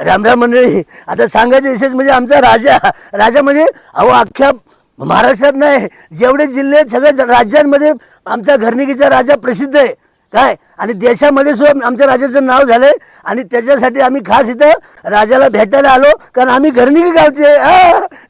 रामराम मंडळी आता सांगायचं विशेष म्हणजे आमचा राजा राजा म्हणजे अहो अख्ख्या महाराष्ट्रात नाही जेवढे जिल्हे सगळ्या राज्यांमध्ये आमचा घरनिकीचा राजा प्रसिद्ध आहे. काय? आणि देशामध्ये सुद्धा आमच्या राजाचं नाव झालं आहे आणि त्याच्यासाठी आम्ही खास इथं राजाला भेटायला आलो कारण आम्ही घरनिकी गावचे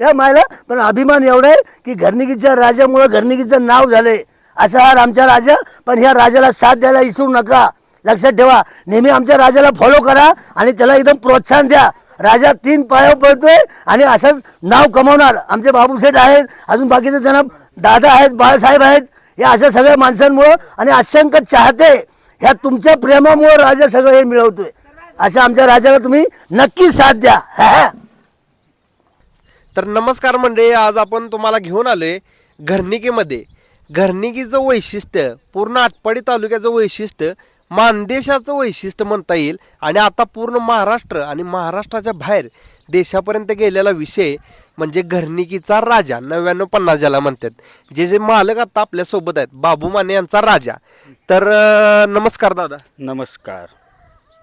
या मायला. पण अभिमान एवढा आहे की घरनिकीच्या राजामुळं घरनिकीचं नाव झालं आहे असा हा आमचा राजा पण ह्या राजाला साथ द्यायला विसरू नका. लक्षात ठेवा. नेहमी आमच्या राजाला फॉलो करा आणि त्याला एकदम प्रोत्साहन द्या. राजा तीन पायावर पडतोय आणि असंच नाव कमवणार. आमचे बाबूसेठ आहेत अजून बाकीचे जण दादा आहेत बाळासाहेब आहेत. या अशा सगळ्या माणसांमुळं आणि असंख्य चाहते ह्या तुमच्या प्रेमामुळं राजा सगळं हे मिळवतोय. अशा आमच्या राजाला तुम्ही नक्की साथ द्या. हा. तर नमस्कार मंडळी आज आपण तुम्हाला घेऊन आलोय घरनिकीमध्ये घरनिकीचं वैशिष्ट्य पूर्ण आटपाडी तालुक्याचं वैशिष्ट्य मानदेशाचं वैशिष्ट्य म्हणता येईल. आणि आता पूर्ण महाराष्ट्र आणि महाराष्ट्राच्या बाहेर देशापर्यंत गेलेला विषय म्हणजे घरनिकीचा राजा नव्याण्णव पन्नास ज्याला म्हणतात. जे जे मालक आता आपल्यासोबत आहेत बाबू माने यांचा राजा. तर अं, नमस्कार दादा. नमस्कार.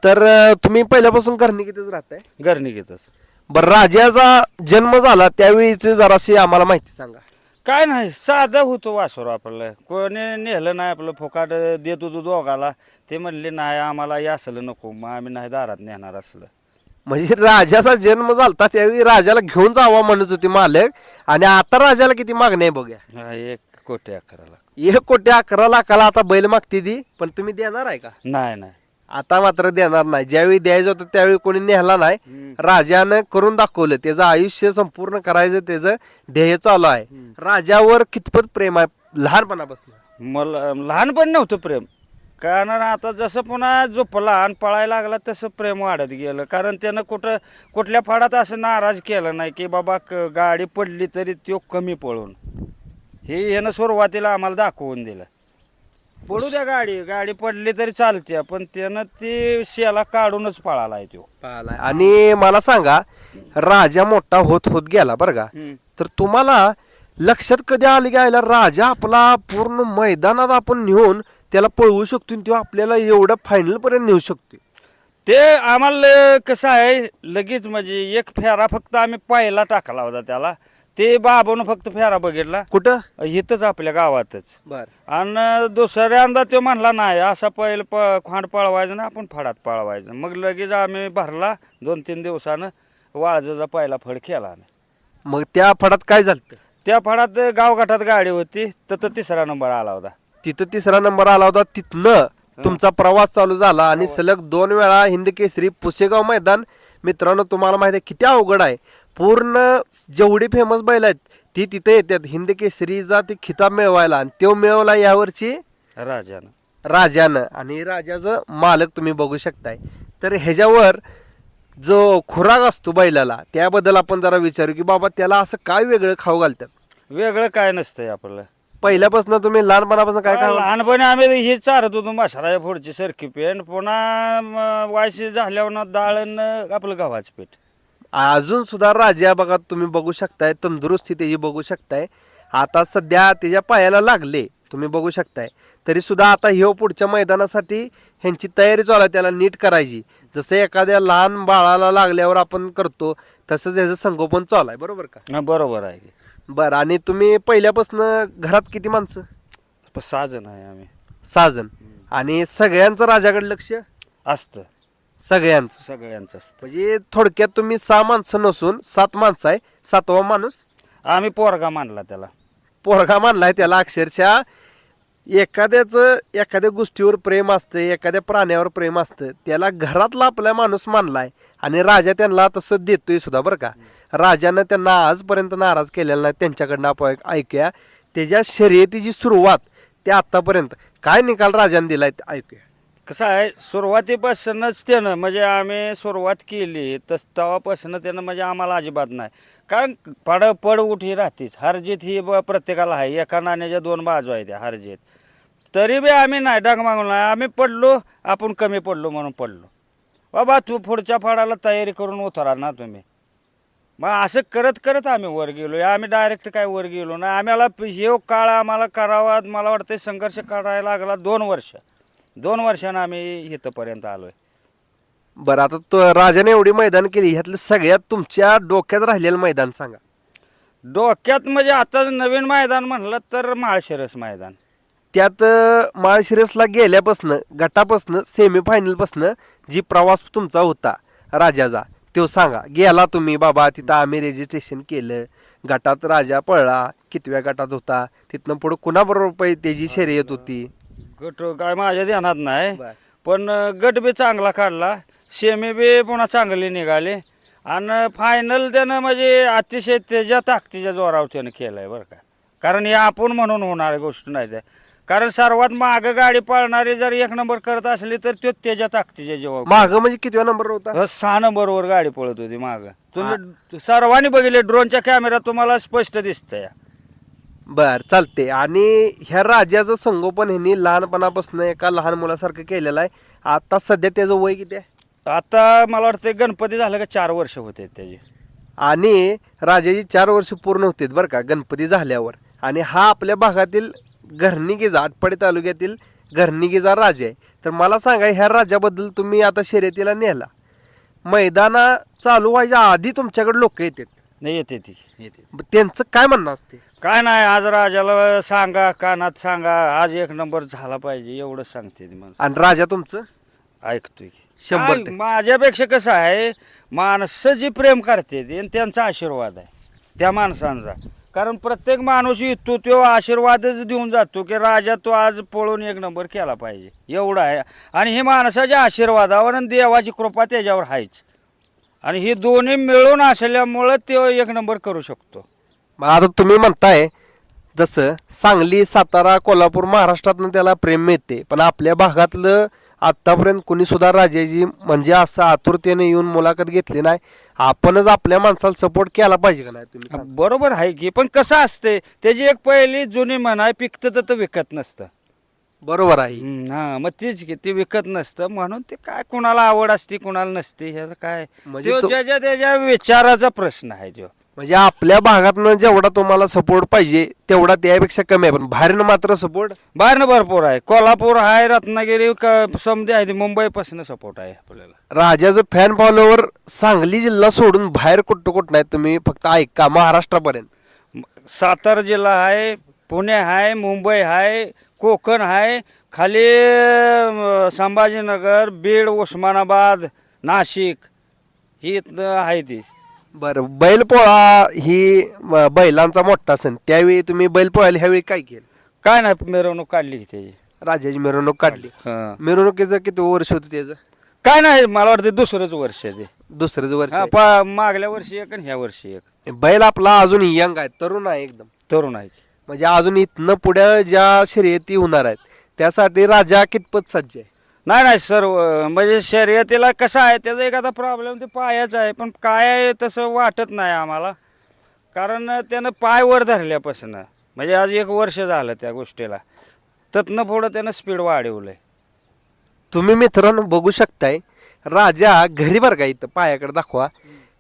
तर अं, तुम्ही पहिल्यापासून घरनिकीतच राहताय? घरनिकेतच बरं राजाचा जन्म झाला त्यावेळीची जराशी आम्हाला माहिती सांगा. काय नाही साधं होतं वासर आपलं. कोणी नेलं नाही आपलं फुकाट देत होतो दोघाला. ते म्हणले नाही आम्हाला हे असलं नको मग आम्ही नाही दारात नेणार असलं. म्हणजे राजाचा जन्म झालता त्यावेळी राजाला घेऊन जावा म्हणत होते मालक. आणि आता राजाला किती मागणी आहे बघूया. हा, एक कोटी अकराला एक कोटी अकरा लाखाला आता बैल मागते ती पण तुम्ही देणार आहे का? नाही नाही. आता मात्र देणार नाही. ज्यावेळी द्यायचं होतं त्यावेळी कोणी नेहला नाही. राजानं करून दाखवलं. त्याचं आयुष्य संपूर्ण करायचं त्याचं ध्येय चालू आहे. राजावर कितपत प्रेम आहे? लहानपणापासून. मला लहानपणी नव्हतं प्रेम. कारण आता जसं पुन्हा झोपला आणि पळायला लागला तसं प्रेम वाढत गेलं. कारण त्यानं कुठं कुठल्या फाडात असं नाराज केलं नाही की बाबा क- गाडी पडली तरी तो कमी पळून. हे यानं सुरुवातीला आम्हाला दाखवून दिलं. पडू द्या गाडी गाडी पडली तरी चालते पण त्यानं ती शेला काढूनच पळाला आहे तो पाहिलाय. आणि मला सांगा राजा मोठा होत होत गेला बरं का? तर तुम्हाला लक्षात कधी आलं की आयला राजा आपला पूर्ण मैदानात आपण नेऊन त्याला पळवू शकतो आणि तो आपल्याला एवढं फायनल पर्यंत नेऊ शकतो ते आम्हाला कसं आहे लगेच म्हणजे एक फेरा फक्त आम्ही पहिला टाकला होता त्याला. ते बाबानं फक्त फेरा बघितला. कुठं? इथंच आपल्या गावातच. बर. आणि दुसऱ्यांदा तो म्हणला नाही असा पहिलं प खांड पळवायचं ना आपण फडात पळवायचं. मग लगेच आम्ही भरला दोन तीन दिवसानं वाळजाचा पहिला फड केला आम्ही. मग त्या फडात काय झालं त्या फडात गावगाठात गाडी होती तर तिसरा नंबर आला होता. तिथं तिसरा नंबर आला होता तिथनं तुमचा प्रवास चालू झाला आणि सलग दोन वेळा हिंद केसरी पुसेगाव मैदान. मित्रांनो तुम्हाला माहिती आहे किती अवघड आहे. पूर्ण जेवढी फेमस बैल आहेत ती तिथे येतात. हिंद केसरीचा ते खिताब मिळवायला आणि तो मिळवला यावरची राजानं. राजानं. आणि राजाचं मालक तुम्ही बघू शकताय. तर ह्याच्यावर जो खुराक असतो बैलाला त्याबद्दल आपण जरा विचारू की बाबा त्याला असं काय वेगळं खाऊ घालतात? वेगळं काय नसतंय आपलं. पहिल्यापासून तुम्ही लहानपणापासून काय खाऊ लहानपणी आम्ही हे चारत होतो मसाला पुढची सरकी पेंट पुन्हा वायशी झाल्यावर डाळ आपलं गव्हाचं पीठ. अजून सुद्धा राजा बघा तुम्ही बघू शकताय तंदुरुस्ती त्याची बघू शकताय. आता सध्या त्याच्या पायाला लागले तुम्ही बघू शकताय. तरी सुद्धा आता ह्यो पुढच्या मैदानासाठी ह्यांची तयारी चालू आहे त्याला नीट करायची. जसं एखाद्या लहान बाळाला लागल्यावर आपण करतो तसंच ह्याचं संगोपन चालू आहे बरोबर का? हा, बरोबर आहे. बरं आणि तुम्ही पहिल्यापासून घरात किती माणसं? सहा जण आहे आम्ही. सहा जण. आणि सगळ्यांचं राजाकडे लक्ष? असतं. सगळ्यांचं. सगळ्यांचं म्हणजे थोडक्यात तुम्ही सहा माणसं नसून सात माणसं आहे सातवा माणूस. आम्ही पोरगा मानला त्याला. पोरगा मानलाय त्याला अक्षरशः. एखाद्याच एखाद्या गोष्टीवर प्रेम असतं एखाद्या प्राण्यावर प्रेम असतं त्याला घरातला आपला माणूस मानलाय आणि राजा त्यांना तसं देतोय सुद्धा बरं का. राजानं त्यांना आजपर्यंत नाराज केलेला नाही त्यांच्याकडनं आपण ऐक- ऐकूया. त्याच्या शर्यतीची सुरुवात ते आतापर्यंत. काय निकाल राजाने दिलाय ते ऐकूया. कसं आहे सुरुवातीपासूनच त्यानं म्हणजे आम्ही सुरुवात केली तर तेव्हापासून त्यानं म्हणजे आम्हाला अजिबात नाही. कारण पड पड उठ ही राहतेच. हरजीत ही ब- प्रत्येकाला आहे. एका नाण्याच्या दोन बाजू आहेत त्या हरजीत. तरी बी आम्ही नाही डाग मागून नाही. आम्ही पडलो आपण कमी पडलो म्हणून पडलो. बाबा तू पुढच्या फाडाला तयारी करून उतरा ना तुम्ही. मग असं करत करत आम्ही वर गेलो आम्ही डायरेक्ट काय वर गेलो ना आम्हाला हे काळ आम्हाला करावा मला वाटतं संघर्ष करायला लागला दोन वर्ष. दोन वर्षानं आम्ही इथंपर्यंत आलोय. बरं आता तो राजाने एवढी मैदान केली ह्यातलं सगळ्यात तुमच्या डोक्यात राहिलेलं मैदान सांगा. डोक्यात म्हणजे आता नवीन मैदान म्हणलं तर माळशिरस मैदान. त्यात अं, माळशिरसला गेल्यापासनं गटापासनं सेमीफायनलपासनं जी प्रवास तुमचा होता राजाचा तो सांगा. गेला तुम्ही बाबा तिथं आम्ही रेजिस्ट्रेशन केलं. गटात राजा पळला कितव्या गटात होता तिथनं पुढं कुणाबरोबर पै त्याची शर्यत होती? गट काय माझ्या ध्यानात नाही. बर. पण गट बी चांगला काढला. सेमी बी पुन्हा चांगली निघाली. आणि फायनल त्यानं म्हणजे अतिशय त्याच्या ताकदीच्या जोरावर त्यानं केलंय बरं का. कारण हे आपण म्हणून होणारी गोष्ट नाही ते. कारण सर्वात मागं गाडी पळणारी जर एक नंबर करत असली तर तो त्याच्या ताकदीच्या जेव्हा माग म्हणजे कितव्या नंबर होता? सहा नंबरवर गाडी पळत होती माग. तुम्ही सर्वांनी बघितले ड्रोनच्या कॅमेरा तुम्हाला स्पष्ट दिसतंय. बर चालते आणि ह्या राजाचं संगोपन ह्यांनी लहानपणापासून एका लहान मुलासारखं केलेलं आहे. आता सध्या त्याचं वय किती आहे? आता मला वाटतं गणपती झालं का चार वर्ष होते त्याची. आणि राजाची चार वर्ष पूर्ण होते बरं का गणपती झाल्यावर. आणि हा आपल्या भागातील घरनिगीचा आटपाडी तालुक्यातील घरनिगीचा राजा आहे. तर मला सांगा ह्या राजाबद्दल तुम्ही आता शर्यतीला नेला. मैदाना चालू व्हायच्या आधी तुमच्याकडे लोक येतात. नाही येते ती. येते. ब- त्यांचं काय म्हणणं असते? काय नाही आज राजाला सांगा कानात सांगा आज एक नंबर झाला पाहिजे एवढंच सांगते ती माणसं. आणि राजा तुमचं? ऐकतोय की. शंभर काय, टक्के. माझ्यापेक्षा कसं आहे माणसं जी प्रेम करते ती आणि त्यांचा आशीर्वाद आहे त्या माणसांचा. कारण प्रत्येक माणूस येतो तो आशीर्वादच देऊन जातो की राजा तो आज पळून एक नंबर केला पाहिजे एवढं आहे. आणि हे माणसाच्या आशीर्वादावर आणि देवाची कृपा त्याच्यावर आहेच आणि ही दोन्ही मिळून असल्यामुळं तो एक नंबर करू शकतो. मग आता तुम्ही म्हणताय जसं सांगली सातारा कोल्हापूर महाराष्ट्रातनं त्याला प्रेम मिळते पण आपल्या भागातलं आतापर्यंत कोणी सुद्धा राजाची म्हणजे असं आतुरतेने येऊन मुलाखत घेतली नाही. आपणच आपल्या माणसाला सपोर्ट केला पाहिजे का नाही तुम्ही सांगा. बरोबर आहे की पण कसं असते त्याची एक पहिली जुनी म्हण आहे पिकतं तर विकत नसतं. बरोबर आहे. हम्म, हा मग तीच की ते विकत नसतं म्हणून ते काय कुणाला आवड असते कुणाला नसते ह्याचं काय? म्हणजे त्यो तो- ज्याच्या त्याच्या विचाराचा प्रश्न आहे तो. म्हणजे आपल्या भागातनं जेवढा तुम्हाला सपोर्ट पाहिजे तेवढा त्यापेक्षा कमी आहे. पण बाहेरनं मात्र सपोर्ट बाहेरनं भरपूर आहे. कोल्हापूर आहे रत्नागिरी क- समधी आहे मुंबईपासून सपोर्ट आहे आपल्याला. राजाचं फॅन फॉलोवर सांगली जिल्हा सोडून बाहेर कुठं कुठं नाही तुम्ही फक्त ऐका महाराष्ट्रापर्यंत. म- सातारा जिल्हा आहे पुणे आहे मुंबई आहे कोकण आहे खाली अं, संभाजीनगर बीड उस्मानाबाद नाशिक ही इथनं आहे ती. बरं बैलपोळा ही बैलांचा मोठा सण त्यावेळी तुम्ही बैलपोळ्याला ह्यावेळी काय केलं? काय नाही मिरवणूक काढली की त्याची. राजाची मिरवणूक काढली. हं. मिरवणुकीचं किती वर्ष होतं त्याचं? काय नाही मला वाटतं दुसरंच वर्ष आहे ते. दुसरंच वर्ष हा. पा- मागल्या वर्षी एक आणि ह्या वर्षी एक. बैल आपला अजून यंग आहे तरुण आहे एकदम. तरुण आहे. म्हणजे अजून इथनं पुढे ज्या शर्यती होणार आहेत त्यासाठी राजा कितपत सज्ज आहे? नाही नाही सर्व म्हणजे शर्यतीला कसं आहे त्याचा आता प्रॉब्लेम ते पायाचा आहे पण काय आहे तसं वाटत नाही आम्हाला. कारण त्यानं पाय वर धरल्यापासून म्हणजे आज एक वर्ष झालं त्या गोष्टीला ततनं पुढं त्यानं स्पीड वाढवलंय. तुम्ही मित्रांनो बघू शकताय राजा घरी बरं का इथं पायाकडे दाखवा.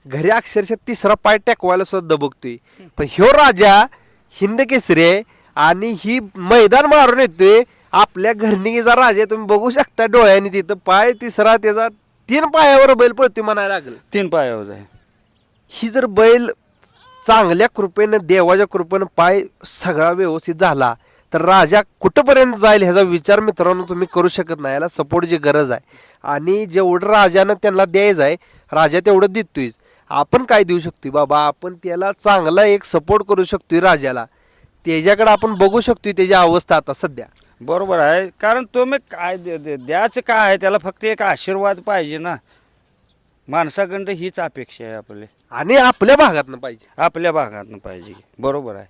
घरी अक्षरशः तिसरा पाय टेकवायला सुद्धा दबकतोय. पण ह्यो राजा हिंद केसरी आहे आणि ही मैदान मारून येतोय. आपल्या घरणीचा राजा आहे. तुम्ही बघू शकता डोळ्याने तिथं पाय तिसरा त्याचा तीन पायावर बैल पळतोय म्हणायला लागलं. तीन पायावर आहे. ही जर बैल चांगल्या कृपेनं देवाच्या कृपेनं पाय सगळा व्यवस्थित झाला तर राजा कुठंपर्यंत जाईल ह्याचा विचार मित्रांनो तुम्ही करू शकत नाही. याला सपोर्टची गरज आहे. आणि जेवढं राजानं त्यांना द्यायचं आहे राजा तेवढं देतोयच. आपण काय देऊ शकतोय? बाबा आपण त्याला चांगला एक सपोर्ट करू शकतोय राजाला. त्याच्याकडे आपण बघू शकतोय त्याची अवस्था आता सध्या. बरोबर आहे. कारण तुम्ही काय दे- दे- द्यायचं काय आहे त्याला फक्त एक आशीर्वाद पाहिजे ना. माणसाकडं हीच अपेक्षा आहे आपली. आणि आपल्या भागातनं पाहिजे. आपल्या भागातनं पाहिजे. बरोबर आहे.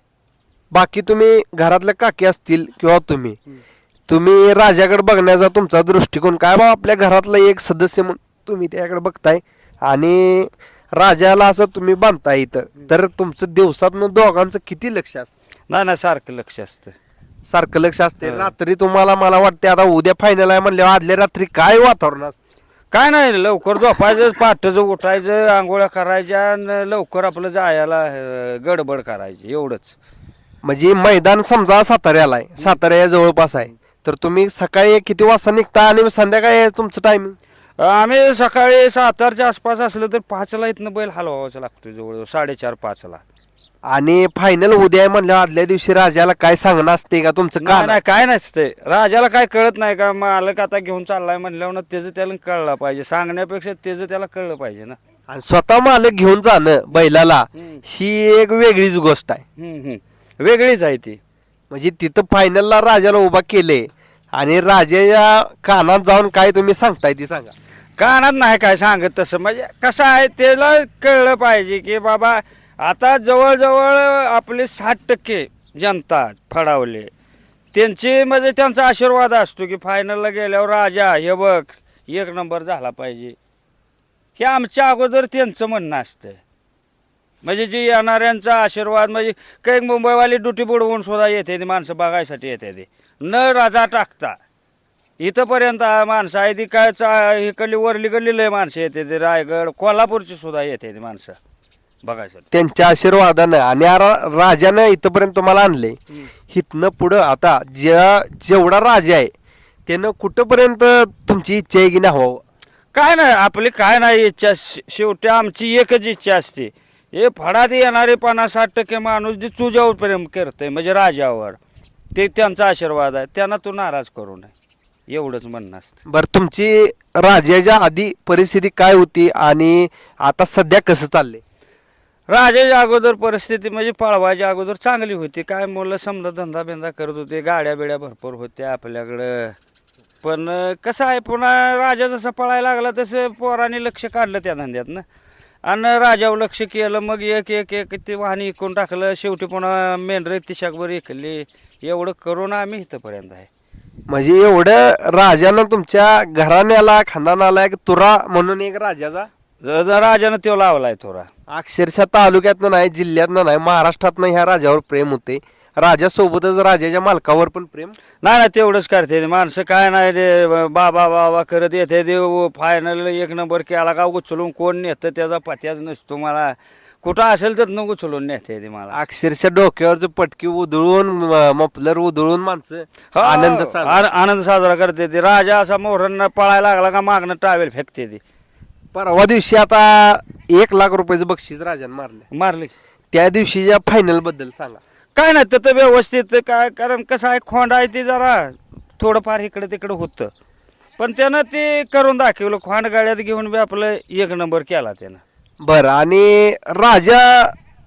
बाकी तुम्ही घरातल्या काकी असतील किंवा तुम्ही तुम्ही राजाकडे बघण्याचा तुमचा दृष्टिकोन काय? बा आपल्या घरातला एक सदस्य म्हणून तुम्ही त्याकडे बघताय. आणि राजाला असं तुम्ही बांधताय इथं. तर तुमचं दिवसातनं दोघांचं किती लक्ष असतं? नाही नाही सारखं लक्ष असतं. सारखं लक्ष असते रात्री तुम्हाला मला वाटते आता उद्या फायनल आहे म्हणल्यावर आदल्या रात्री काय वातावरण असतं? काय नाही लवकर झोपायचं पहाटेचं उठायचं आंघोळ्या करायच्या आणि लवकर आपलं जायला अं, गडबड करायची एवढंच. म्हणजे मैदान समजा साताऱ्याला आहे. साताऱ्या जवळपास आहे. तर तुम्ही सकाळी किती वाजता निघता आणि संध्याकाळी तुमचं टायमिंग आम्ही सकाळी सातारच्या आसपास असलं तर पाचला इथनं बैल हलवावाचा लागतो जवळ साडेचार पाचला. आणि फायनल उद्या आहे म्हणल्यावर आदल्या दिवशी राजाला काय सांगणं असते का तुमचं नाही का नाही काय नसतंय राजाला काय कळत नाही का? मालक आता घेऊन चाललाय म्हणल्यावर ना त्याचं त्याला कळलं पाहिजे. सांगण्यापेक्षा त्याचं त्याला कळलं पाहिजे ना. आणि स्वतः मालक घेऊन जाणं बैलाला. ही एक वेगळीच गोष्ट आहे. हम्म, हम्म. वेगळीच आहे ती. म्हणजे तिथं फायनलला राजाला उभा केले आणि राजाच्या कानात जाऊन काय तुम्ही सांगताय ती सांगा. कानात नाही काय सांगत तसं. म्हणजे कसं आहे त्याला कळलं पाहिजे की बाबा आता जवळजवळ आपले साठ टक्के जनता फडावले. त्यांचे म्हणजे त्यांचा आशीर्वाद असतो की फायनलला गेल्यावर राजा हे बघ एक नंबर झाला पाहिजे. हे आमच्या अगोदर त्यांचं म्हणणं असतं. म्हणजे जे येणाऱ्यांचा आशीर्वाद म्हणजे काही मुंबईवाली ड्युटी बुडवून सुद्धा येते ती माणसं बघायसाठी येते ते. न राजा टाकता. इथंपर्यंत माणसं आहे ती काय चा- इकडली वरली गल्ली लय माणसं येते ते रायगड कोल्हापूरची सुद्धा येते ती माणसं. बघायसाठी त्यांच्या आशीर्वादानं आणि रा- राजानं इथंपर्यंत तुम्हाला आणले. इथनं पुढं आता ज्या जेवढा राजा आहे त्यानं कुठंपर्यंत तुमची इच्छा आहे की नाही हवं काय नाही आपली काय नाही इच्छा शे- शेवटी आमची एकच इच्छा असते. हे फडात येणारे पन्नास साठ टक्के माणूस जे तुझ्यावर प्रेम करतंय म्हणजे राजावर ते त्यांचा आशीर्वाद आहे त्यांना तू नाराज करू नये. एवढंच म्हणणं असतं. बरं तुमची राजाच्या आधी परिस्थिती काय होती आणि आता सध्या कसं चाललंय? राजाच्या अगोदर परिस्थिती म्हणजे पळवायच्या अगोदर चांगली होती. काय मुलं समजा धंदा बिंदा करत होते गाड्या बिड्या भरपूर होत्या आपल्याकडं. पण कसं आहे पुन्हा राजा जसा पळायला लागला तसं पोरांनी लक्ष काढलं त्या धंद्यात ना. आणि राजावर लक्ष केलं मग एक एक एक ते वाहन इकून टाकलं. शेवटी पुन्हा मेंढरे तिशाकभर इकली. एवढं करून आम्ही इथंपर्यंत आहे. म्हणजे एवढं राजानं तुमच्या घराण्याला खानदानाला एक तुरा म्हणून एक राजाचा? ज- राजानं तो लावलाय थोडा अक्षरशः तालुक्यातनं नाही जिल्ह्यातनं नाही महाराष्ट्रातनं ह्या राजावर प्रेम होते. राजासोबतच राजाच्या मालकावर पण प्रेम. नाही ना तेवढंच करते. माणसं काय नाही रे बाबा बाबा करत येते. ते फायनल एक नंबर केला का उचलून कोण नेतं त्याचा पत्याच नसतो मला. कुठं असेल तर न उचलून नेते ते मला. अक्षरशः डोक्यावरच पटकी उधळून म- मफलर उधळून माणसं हो, आनंद साजरा. आन- आनंद साजरा करते ते. राजा असा मोहरांना पळायला लागला का मागणं टावेल फेकते ती. परवा दिवशी आता एक लाख रुपयाचं बक्षीस राजानं मारले. मारली. त्या दिवशीच्या फायनलबद्दल सांगा. काय नाही तर व्यवस्थित काय कारण कसं आहे खोंड आहे ते जरा थोडंफार इकडे तिकडे होतं. पण त्यानं ते करून दाखवलं खोंड गाड्यात घेऊन बी आपलं एक नंबर केला त्यानं. बरं आणि राजा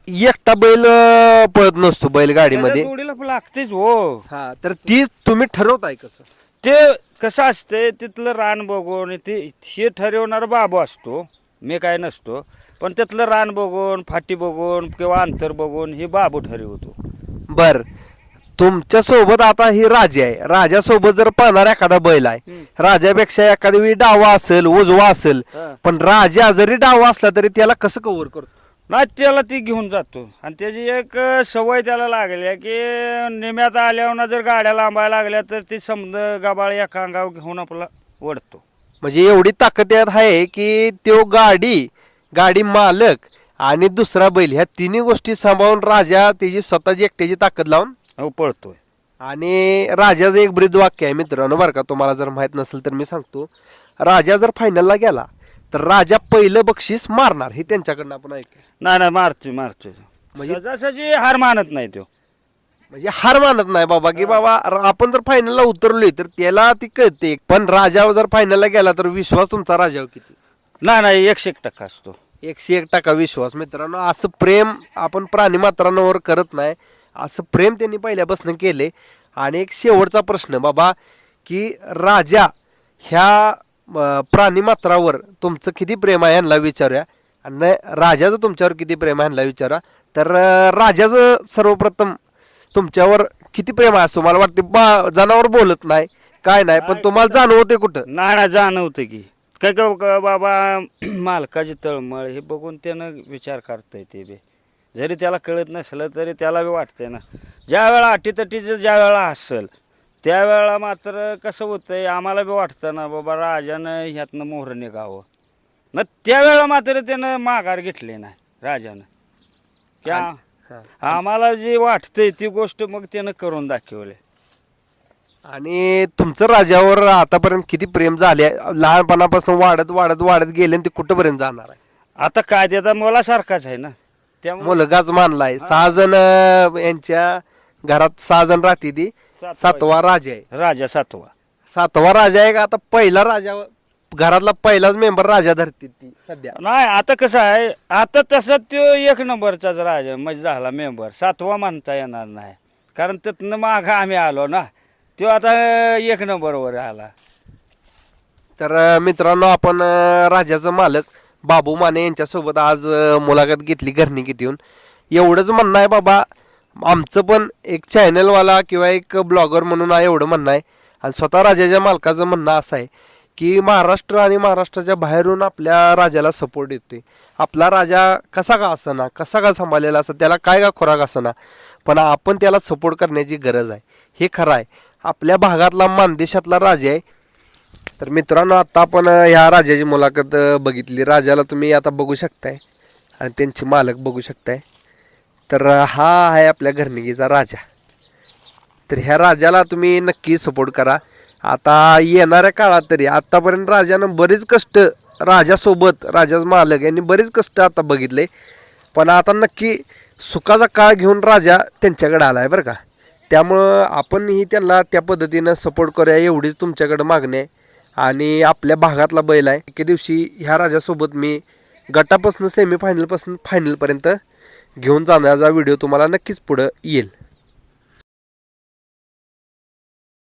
एकटा बैल अं, पळत नसतो बैलगाडीमध्ये? जोडीला लागतेच हो. हा तर ती तुम्ही ठरवताय कसं? ते कसं असते तिथलं रान बघून ते हे ठरवणारा बाबू असतो मी काय नसतो पण तिथलं रान बघून फाटी बघून किंवा अंतर बघून हे बाबू ठरवतो. बर. तुमच्यासोबत आता ही राजा आहे. राजासोबत जर पळणारा एखादा बैल आहे राजापेक्षा एखादी वेळी डावा असेल उजवा असेल. पण राजा जरी डावा असला तरी त्याला कसं कव्हर करतो? नाही त्याला ती घेऊन जातो. आणि त्याची एक सवय त्याला लागली आहे की निम्यात आल्यावर जर गाड्या लांबायला लागल्या तर ती समज गाबाळ एका अंगावर घेऊन आपला ओढतो म्हणजे एवढी ताकद यात आहे की तो गाडी गाडी मालक आणि दुसरा बैल ह्या तिन्ही गोष्टी सांभाळून राजा त्याची स्वतःची एकट्याची ताकद लावून हो पळतोय. आणि राजाचं एक ब्रीद वाक्य आहे मित्रांनो बरं का तुम्हाला जर माहीत नसेल तर मी सांगतो. राजा जर फायनलला गेला तर राजा पहिलं बक्षीस मारणार हे त्यांच्याकडनं आपण ऐकू नाही नाही मारतोय मारतोय. म्हणजे- सहजासहजी हार मानत नाही तो. म्हणजे हार मानत नाही बाबा की बाबा र- आपण जर फायनलला उतरलोय तर त्याला ती कळते. पण राजावर जर फायनलला गेला तर विश्वास तुमचा राजावर किती? नाही नाही एकशे एक टक्का असतो. एकशे एक टक्का विश्वास. मित्रांनो असं प्रेम आपण प्राणी मात्रांवर करत नाही. असं प्रेम त्यांनी पहिल्यापासून केले. आणि एक शेवटचा प्रश्न बाबा की राजा ह्या अं, प्राणी मात्रावर तुमचं किती प्रेम आहे यांना विचारूया. आणि राजाचं तुमच्यावर किती प्रेम आहे यांना विचारा. तर राजाचं सर्वप्रथम तुमच्यावर किती प्रेम आहे असं मला वाटते? बा जनावर बोलत नाही काय नाही पण तुम्हाला जाणवते कुठं? नाही जाणवतं की. काय का बाबा मालकाची तळमळ हे बघून त्यानं विचार करता ते बी. जरी त्याला कळत नसलं तरी त्याला बी वाटतंय ना. ज्या वेळा अटीतटीचं ज्या वेळा असेल त्यावेळेला मात्र कसं होतंय आम्हाला बी वाटतं ना बाबा राजानं ह्यातनं मोहर निघावं. न त्यावेळेला मात्र त्यानं माघार घेतली नाही राजानं. की आ- आम्हाला जे वाटतंय ती गोष्ट मग त्यानं करून दाखवली. आणि तुमचं राजावर आतापर्यंत किती प्रेम झाले? लहानपणापासून वाढत वाढत वाढत गेले आणि ते कुठंपर्यंत जाणार आहे? आता काय त्याचा मुलासारखाच आहे ना. त्यामुळे मुलगाच मानलाय. सहा जण अं, यांच्या घरात सहा जण राहते ती. सातवा सातवा राजा आहे. राजा सातवा. सातवा राजा आहे का? आता पहिला राजा घरातला पहिलाच मेंबर राजा धरते ती सध्या. नाही आता कसं आहे आता तसं तो एक नंबरचाच राजा म्हणजे झाला मेंबर. सातवा म्हणता येणार नाही. कारण तिथनं मागं आम्ही आलो ना. तो आता एक नंबरवर आला. तर अं, मित्रांनो आपण अं, राजाचं मालक बाबू माने यांच्यासोबत आज मुलाखत घेतली घरनिकीत येऊन. एवढंच म्हणणं आहे बाबा आमचं पण एक चॅनलवाला किंवा एक ब्लॉगर म्हणून एवढं म्हणणं आहे. आणि स्वतः राजाच्या मालकाचं म्हणणं असं आहे की महाराष्ट्र आणि महाराष्ट्राच्या बाहेरून आपल्या राजाला सपोर्ट येतोय. आपला राजा कसा का असना कसा का सांभाळलेला असं त्याला काय का खोराक असना पण आपण त्याला सपोर्ट करण्याची गरज आहे. हे खरं आहे. आपल्या भागातला मानदेशातला राजा आहे. तर मित्रांनो आत्ता आपण ह्या राजाची मुलाखत बघितली. राजाला तुम्ही आता बघू शकताय. आणि त्यांचे मालक बघू शकताय. तर हा आहे आपल्या घरनिकीचा राजा. तर ह्या राजाला तुम्ही नक्की सपोर्ट करा. आता येणाऱ्या काळात तरी आत्तापर्यंत राजानं बरेच कष्ट राजासोबत राजाच मालक यांनी बरेच कष्ट आता बघितले. पण आता नक्की सुखाचा काळ घेऊन राजा त्यांच्याकडे आला आहे बरं का. त्यामुळं आपणही त्यांना त्या पद्धतीनं सपोर्ट करूया एवढीच तुमच्याकडं मागणी आहे. आणि आपल्या भागातला बैल आहे. एके दिवशी ह्या राजासोबत मी गटापासून सेमीफायनलपासून फायनलपर्यंत घेऊन जाण्याचा व्हिडिओ तुम्हाला नक्कीच पुढं येईल.